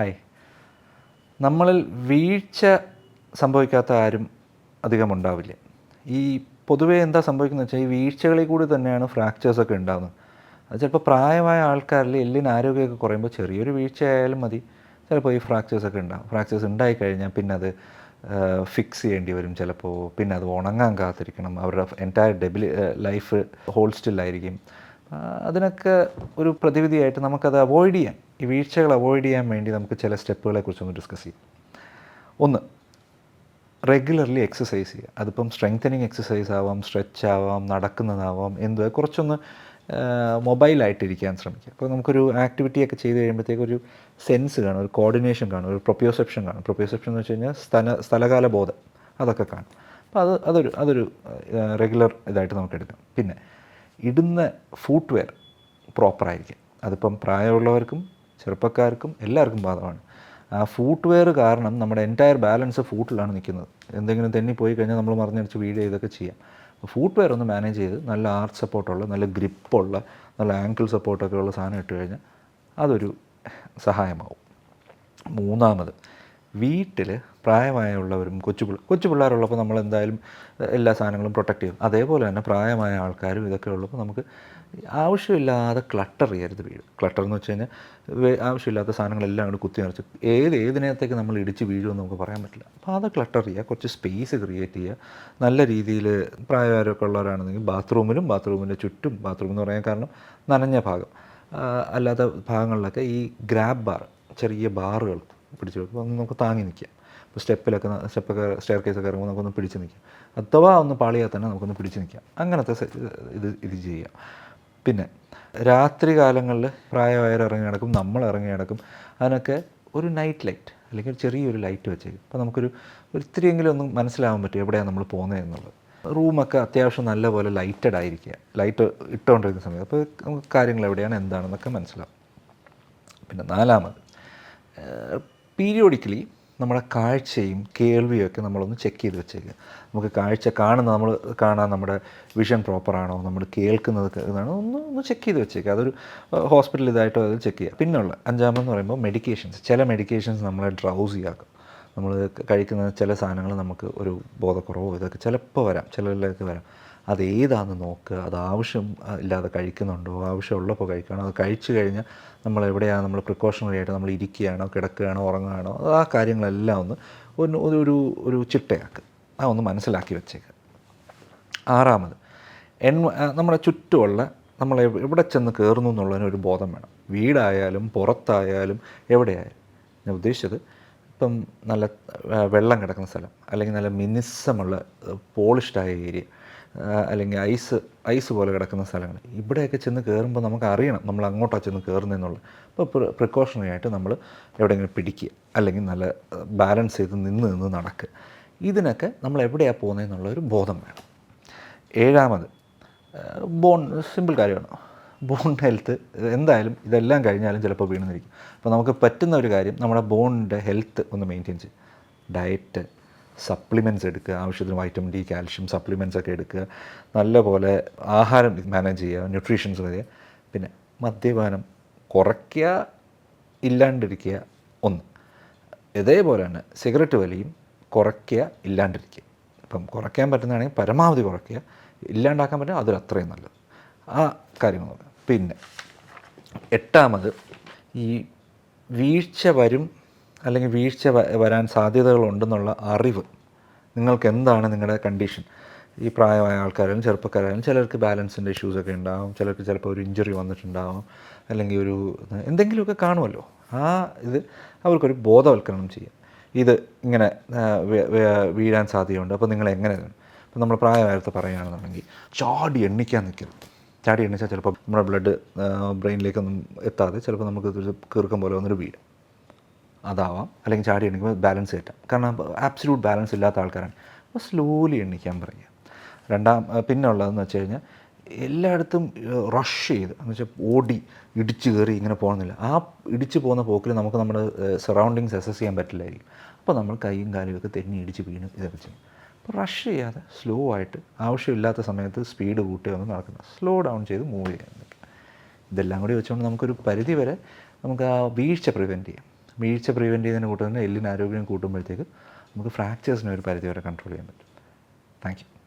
Hi നമ്മളിൽ വീഴ്ച സംഭവിക്കാത്ത ആരും അധികം ഉണ്ടാവില്ല ഈ പൊതുവേ എന്താ സംഭവിക്കുന്നത് വെച്ചാൽ ഈ വീഴ്ചകളിൽ കൂടി തന്നെയാണ് ഫ്രാക്ചേഴ്സൊക്കെ ഉണ്ടാകുന്നത് അത് ചിലപ്പോൾ പ്രായമായ ആൾക്കാരിൽ എല്ലിന് ആരോഗ്യമൊക്കെ കുറയുമ്പോൾ ചെറിയൊരു വീഴ്ച ആയാലും മതി. ചിലപ്പോൾ ഈ ഫ്രാക്ചേഴ്സൊക്കെ ഉണ്ടാകും ഫ്രാക്ചേഴ്സ് ഉണ്ടായി കഴിഞ്ഞാൽ പിന്നെ അത് ഫിക്സ് ചെയ്യേണ്ടി വരും ചിലപ്പോൾ പിന്നെ അത് ഉണങ്ങാൻ കാത്തിരിക്കണം. അവരുടെ എന്റയർ ഡെബിലി ലൈഫ് ഹോൾ സ്റ്റില്ലായിരിക്കും അതിനൊക്കെ ഒരു പ്രതിവിധിയായിട്ട് നമുക്കത് അവോയ്ഡ് ചെയ്യാം. ഈ വീഴ്ചകൾ അവോയ്ഡ് ചെയ്യാൻ വേണ്ടി നമുക്ക് ചില സ്റ്റെപ്പുകളെ കുറിച്ചൊന്ന് ഡിസ്കസ് ചെയ്യാം. ഒന്ന് റെഗുലർലി എക്സസൈസ് ചെയ്യുക. അതിപ്പം സ്ട്രെങ്തനിങ് എക്സസൈസ് ആവാം സ്ട്രെച്ച് ആവാം നടക്കുന്നതാവാം എന്ത് കുറച്ചൊന്ന് മൊബൈലായിട്ടിരിക്കാൻ ശ്രമിക്കുക. അപ്പോൾ നമുക്കൊരു ആക്ടിവിറ്റിയൊക്കെ ചെയ്ത് കഴിയുമ്പോഴത്തേക്ക് ഒരു സെൻസ് കാണും ഒരു കോർഡിനേഷൻ കാണും ഒരു പ്രൊപ്യോസെപ്ഷൻ കാണും. പ്രൊപ്യോസെപ്ഷൻ എന്ന് വെച്ച് കഴിഞ്ഞാൽ സ്ഥല സ്ഥലകാല ബോധം. അതൊക്കെ കാണും. അപ്പോൾ അത് അതൊരു അതൊരു റെഗുലർ ഇതായിട്ട് നമുക്ക് എടുക്കാം. പിന്നെ ഇടുന്ന ഫൂട്ട്വെയർ പ്രോപ്പറായിരിക്കും അതിപ്പം പ്രായമുള്ളവർക്കും ചെറുപ്പക്കാർക്കും എല്ലാവർക്കും ബാധകമാണ്. ആ ഫൂട്ട്വെയർ കാരണം നമ്മുടെ എന്റയർ ബാലൻസ് ഫൂട്ടിലാണ് നിൽക്കുന്നത്. എന്തെങ്കിലും തെന്നി പോയി കഴിഞ്ഞാൽ നമ്മൾ മറിഞ്ഞടിച്ച് വീഡിയോ ഇതൊക്കെ ചെയ്യാം. ഫൂട്ട്വെയർ ഒന്ന് മാനേജ് ചെയ്ത് നല്ല ആർട്ട് സപ്പോർട്ടുള്ള നല്ല ഗ്രിപ്പുള്ള നല്ല ആങ്കിൾ സപ്പോർട്ടൊക്കെ ഉള്ള സാധനം ഇട്ട് കഴിഞ്ഞാൽ അതൊരു സഹായമാവും. മൂന്നാമത് വീട്ടിൽ പ്രായമായുള്ളവരും കൊച്ചു കൊച്ചു പിള്ളേരുള്ളപ്പോൾ നമ്മൾ എന്തായാലും എല്ലാ സാധനങ്ങളും പ്രൊട്ടക്ട് ചെയ്യും. അതേപോലെ തന്നെ പ്രായമായ ആൾക്കാരും ഇതൊക്കെ ഉള്ളപ്പോൾ നമുക്ക് ആവശ്യമില്ലാതെ ക്ലട്ടർ ചെയ്യരുത് വീട്. ക്ലട്ടർ എന്ന് വെച്ച് കഴിഞ്ഞാൽ ആവശ്യമില്ലാത്ത സാധനങ്ങളെല്ലാം അങ്ങോട്ട് കുത്തി നിറച്ച് ഏത് ഏതിനകത്തേക്ക് നമ്മൾ ഇടിച്ച് വീഴുമെന്ന് നമുക്ക് പറയാൻ പറ്റില്ല. അപ്പോൾ അത് ക്ലട്ടർ ചെയ്യുക കുറച്ച് സ്പേസ് ക്രിയേറ്റ് ചെയ്യുക. നല്ല രീതിയിൽ പ്രായമാരൊക്കെ ഉള്ളവരാണെന്നെങ്കിൽ ബാത്റൂമിലും ബാത്റൂമിന്റെ ചുറ്റും ബാത്റൂം എന്ന് പറയാൻ കാരണം നനഞ്ഞ ഭാഗം. അല്ലാത്ത ഭാഗങ്ങളിലൊക്കെ ഈ ഗ്രാബ് ബാർ ചെറിയ ബാറുകൾ പിടിച്ചു അത് നമുക്ക് താങ്ങി നിൽക്കാം ഇപ്പോൾ സ്റ്റെപ്പിലൊക്കെ സ്റ്റെപ്പൊക്കെ സ്റ്റെയർ കേസൊക്കെ ഇറങ്ങുമ്പോൾ നമുക്കൊന്ന് പിടിച്ച് നിൽക്കാം അഥവാ ഒന്ന് പാളിയാൽ തന്നെ നമുക്കൊന്ന് പിടിച്ച് നിൽക്കാം അങ്ങനത്തെ ഇത് ഇത് ചെയ്യാം. പിന്നെ രാത്രി കാലങ്ങളിൽ പ്രായമായവർ ഇറങ്ങി നടക്കും നമ്മൾ ഇറങ്ങി നടക്കും. അതിനൊക്കെ ഒരു നൈറ്റ് ലൈറ്റ് അല്ലെങ്കിൽ ചെറിയൊരു ലൈറ്റ് വെച്ചേക്കും. അപ്പോൾ നമുക്കൊരു ഒരിത്തിരിയെങ്കിലും ഒന്നും ഒന്ന് മനസ്സിലാവാൻ പറ്റും എവിടെയാണ് നമ്മൾ പോകുന്നത് എന്നുള്ളത്. റൂമൊക്കെ അത്യാവശ്യം നല്ലപോലെ ലൈറ്റഡ് ആയിരിക്കുക. ലൈറ്റ് ഇട്ടുകൊണ്ടിരിക്കുന്ന സമയത്ത്. അപ്പോൾ നമുക്ക് കാര്യങ്ങൾ എവിടെയാണ് എന്താണെന്നൊക്കെ മനസ്സിലാവും. പിന്നെ നാലാമത് പീരിയോഡിക്കലി നമ്മുടെ കാഴ്ചയും കേൾവിയും ഒക്കെ നമ്മളൊന്ന് ചെക്ക് ചെയ്ത് വെച്ചേക്കുക നമുക്ക് കാഴ്ച കാണുന്ന നമ്മൾ കാണാൻ നമ്മുടെ വിഷൻ പ്രോപ്പറാണോ നമ്മൾ കേൾക്കുന്നത് ഇതാണോ ഒന്ന് ഒന്ന് ചെക്ക് ചെയ്ത് വെച്ചേക്കുക അതൊരു ഹോസ്പിറ്റൽ ഇതായിട്ടോ അത് ചെക്ക് ചെയ്യുക പിന്നുള്ള അഞ്ചാമെന്ന് പറയുമ്പോൾ മെഡിക്കേഷൻസ്. ചില മെഡിക്കേഷൻസ് നമ്മളെ ഡ്രൗസ് ചെയ്യാക്കും നമ്മൾ കഴിക്കുന്ന ചില സാധനങ്ങൾ നമുക്ക് ഒരു ബോധക്കുറവോ ഇതൊക്കെ ചിലപ്പോൾ വരാം. ചിലരിലൊക്കെ വരാം. അത് നോക്കുക അത് ആവശ്യം ഇല്ലാതെ കഴിക്കുന്നുണ്ടോ? ആവശ്യമുള്ളപ്പോൾ കഴിക്കണം. അത് കഴിച്ചു കഴിഞ്ഞാൽ നമ്മൾ എവിടെയാണ് നമ്മൾ പ്രിക്കോഷണറി ആയിട്ട് നമ്മൾ ഇരിക്കുകയാണോ കിടക്കുകയാണോ ഉറങ്ങുകയാണോ? ആ കാര്യങ്ങളെല്ലാം ഒന്ന് ഒന്ന് ഒരു ഒരു ഒരു ചിട്ടയാക്കുക ആ ഒന്ന് മനസ്സിലാക്കി വെച്ചേക്കുക ആറാമത് എൺ നമ്മുടെ ചുറ്റുമുള്ള നമ്മൾ എവിടെ ചെന്ന് കയറുന്നു എന്നുള്ളതിന് ഒരു ബോധം വേണം. വീടായാലും പുറത്തായാലും എവിടെയായാലും. ഞാൻ ഉദ്ദേശിച്ചത് ഇപ്പം നല്ല വെള്ളം കിടക്കുന്ന സ്ഥലം അല്ലെങ്കിൽ നല്ല മിനിസമുള്ള പോളിഷ്ഡായ ഏരിയ അല്ലെങ്കിൽ ഐസ് ഐസ് പോലെ കിടക്കുന്ന സ്ഥലങ്ങൾ. ഇവിടെയൊക്കെ ചെന്ന് കയറുമ്പോൾ നമുക്ക് അറിയണം നമ്മൾ അങ്ങോട്ടാണ് ചെന്ന് കയറുന്നതെന്നുള്ളത് അപ്പോൾ പ്രിക്കോഷണറി ആയിട്ട് നമ്മൾ എവിടെയെങ്കിലും പിടിക്കുക. അല്ലെങ്കിൽ നല്ല ബാലൻസ് ചെയ്ത് നിന്ന് നിന്ന് നടക്കുക. ഇതിനൊക്കെ നമ്മൾ എവിടെയാണ് പോകുന്നതെന്നുള്ള ഒരു ബോധം വേണം. ഏഴാമത് ബോൺ സിമ്പിൾ കാര്യമാണ്? ബോൺ ഹെൽത്ത് എന്തായാലും ഇതെല്ലാം കഴിഞ്ഞാലും ചിലപ്പോൾ വീണെന്നിരിക്കും. അപ്പോൾ നമുക്ക് പറ്റുന്ന ഒരു കാര്യം നമ്മുടെ ബോണിന്റെ ഹെൽത്ത് ഒന്ന് മെയിന്റെയിൻ ചെയ്യും ഡയറ്റ് സപ്ലിമെന്റ്സ് എടുക്കുക ആവശ്യത്തിന് വൈറ്റമിൻ ഡി കാൽഷ്യം സപ്ലിമെന്റ്സ് ഒക്കെ എടുക്കുക നല്ലപോലെ ആഹാരം മാനേജ് ചെയ്യുക ന്യൂട്രീഷൻസ് വരിക പിന്നെ മദ്യപാനം കുറയ്ക്കുക ഇല്ലാണ്ടിരിക്കുക ഒന്ന്. ഇതേപോലെ തന്നെ സിഗരറ്റ് വലിയും കുറയ്ക്കുക ഇല്ലാണ്ടിരിക്കുക. ഇപ്പം കുറയ്ക്കാൻ പറ്റുന്നതാണെങ്കിൽ പരമാവധി കുറയ്ക്കുക ഇല്ലാണ്ടാക്കാൻ പറ്റുക അതിൽ അത്രയും നല്ലത്. ആ കാര്യങ്ങൾ പിന്നെ എട്ടാമത് ഈ വീഴ്ച വരും അല്ലെങ്കിൽ വീഴ്ച വരാൻ സാധ്യതകളുണ്ടെന്നുള്ള അറിവ്. നിങ്ങൾക്ക് എന്താണ് നിങ്ങളുടെ കണ്ടീഷൻ? ഈ പ്രായമായ ആൾക്കാരായാലും ചെറുപ്പക്കാരായാലും ചിലർക്ക് ബാലൻസിന്റെ ഇഷ്യൂസൊക്കെ ഉണ്ടാവും. ചിലർക്ക് ചിലപ്പോൾ ഒരു ഇഞ്ചുറി വന്നിട്ടുണ്ടാവും. അല്ലെങ്കിൽ ഒരു എന്തെങ്കിലുമൊക്കെ കാണുമല്ലോ. ആ ഇത് അവർക്കൊരു ബോധവൽക്കരണം ചെയ്യാം ഇത് ഇങ്ങനെ വീഴാൻ സാധ്യതയുണ്ട്. അപ്പോൾ നിങ്ങൾ എങ്ങനെ ഇപ്പം നമ്മൾ പ്രായമായത്ത് പറയുകയാണെന്നുണ്ടെങ്കിൽ ചാടി എണ്ണിക്കാൻ നിൽക്കരുത്. ചാടി എണ്ണിച്ചാൽ ചിലപ്പോൾ നമ്മുടെ ബ്ലഡ് ബ്രെയിനിലേക്കൊന്നും എത്താതെ ചിലപ്പോൾ നമുക്ക് കീർക്കം പോലെ വന്നൊരു വീഴും. അതാവാം. അല്ലെങ്കിൽ ചാടി എണ്ണിക്കുമ്പോൾ ബാലൻസ് കയറ്റാം. കാരണം ആബ്സലൂട്ട് ബാലൻസ് ഇല്ലാത്ത ആൾക്കാരാണ്. അപ്പോൾ സ്ലോലി എണ്ണിക്കാൻ പറയുക. രണ്ടാം ആ, പിന്നെ ഉള്ളതെന്ന് വെച്ച് കഴിഞ്ഞാൽ എല്ലായിടത്തും റഷ് ചെയ്ത്. എന്ന് വെച്ചാൽ ഓടി ഇടിച്ച് കയറി ഇങ്ങനെ പോകുന്നില്ല. ആ ഇടിച്ച് പോകുന്ന പോക്കിൽ നമുക്ക് നമ്മുടെ സറൗണ്ടിങ്സ് അസസ് ചെയ്യാൻ പറ്റില്ലായിരിക്കും. അപ്പോൾ നമ്മൾ കൈയും കാലും ഒക്കെ തെന്നി ഇടിച്ച് വീണ് ഇതൊക്കെ ചെയ്യും. അപ്പോൾ റഷ് ചെയ്യാതെ സ്ലോ ആയിട്ട് ആവശ്യമില്ലാത്ത സമയത്ത് സ്പീഡ് കൂട്ടി വന്ന് നടക്കുന്നത് സ്ലോ ഡൗൺ ചെയ്ത് മൂവ് ചെയ്യാൻ ഇതെല്ലാം കൂടി വെച്ചുകൊണ്ട് നമുക്കൊരു പരിധി വരെ നമുക്ക് ആ വീഴ്ച പ്രിവെന്റ് ചെയ്യാം. വീഴ്ച പ്രിവെന്റ് ചെയ്യുന്നതിന് കൂട്ടുന്ന എല്ലിന് ആരോഗ്യം കൂട്ടുമ്പോഴത്തേക്ക് നമുക്ക് ഫ്രാക്ചേഴ്സിനെ ഒരു പരിധി വരെ കൺട്രോൾ ചെയ്യാൻ പറ്റും. Thank you